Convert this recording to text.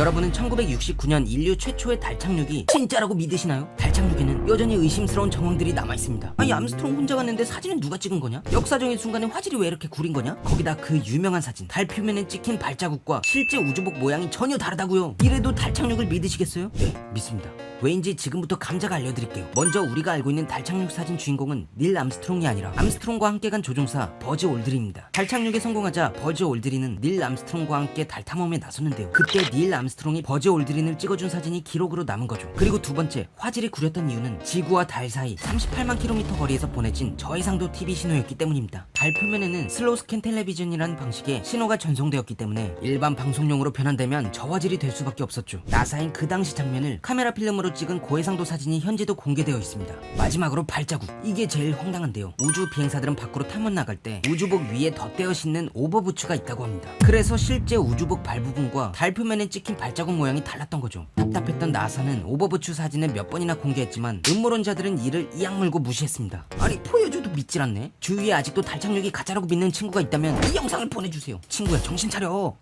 여러분은 1969년 인류 최초의 달 착륙이 진짜라고 믿으시나요? 달 착륙에는 여전히 의심스러운 정황들이 남아 있습니다. 아니 암스트롱 혼자 갔는데 사진은 누가 찍은 거냐? 역사적인 순간에 화질이 왜 이렇게 구린 거냐? 거기다 그 유명한 사진 달 표면에 찍힌 발자국과 실제 우주복 모양이 전혀 다르다고요. 이래도 달 착륙을 믿으시겠어요? 네, 믿습니다. 왜인지 지금부터 감자가 알려드릴게요. 먼저 우리가 알고 있는 달 착륙 사진 주인공은 닐 암스트롱이 아니라 암스트롱과 함께 간 조종사 버즈 올드린입니다. 달 착륙에 성공하자 버즈 올드린은 닐 암스트롱과 함께 달 탐험에 나섰는데요. 그때 닐 암스트롱 이 버즈 올드린을 찍어준 사진이 기록으로 남은 거죠. 그리고 두 번째, 화질이 구렸던 이유는 지구와 달 사이 38만 킬로미터 거리에서 보내진 저해상도 TV 신호였기 때문입니다. 달 표면에는 슬로우 스캔 텔레비전이라는 방식의 신호가 전송되었기 때문에 일반 방송용으로 변환되면 저화질이 될 수밖에 없었죠. 나사인 그 당시 장면을 카메라 필름으로 찍은 고해상도 사진이 현재도 공개되어 있습니다. 마지막으로 발자국. 이게 제일 황당한데요. 우주 비행사들은 밖으로 탐험 나갈 때 우주복 위에 덧대어 신는 오버부츠가 있다고 합니다. 그래서 실제 우주복 발 부분과 달 표면에 찍힌 발자국 모양이 달랐던 거죠. 답답했던 나사는 오버부츠 사진을 몇 번이나 공개했지만 음모론자들은 이를 이악 물고 무시했습니다. 아니 보여줘도 믿질 않네. 주위에 아직도 달 착륙이 가짜라고 믿는 친구가 있다면 이 영상을 보내주세요. 친구야 정신 차려.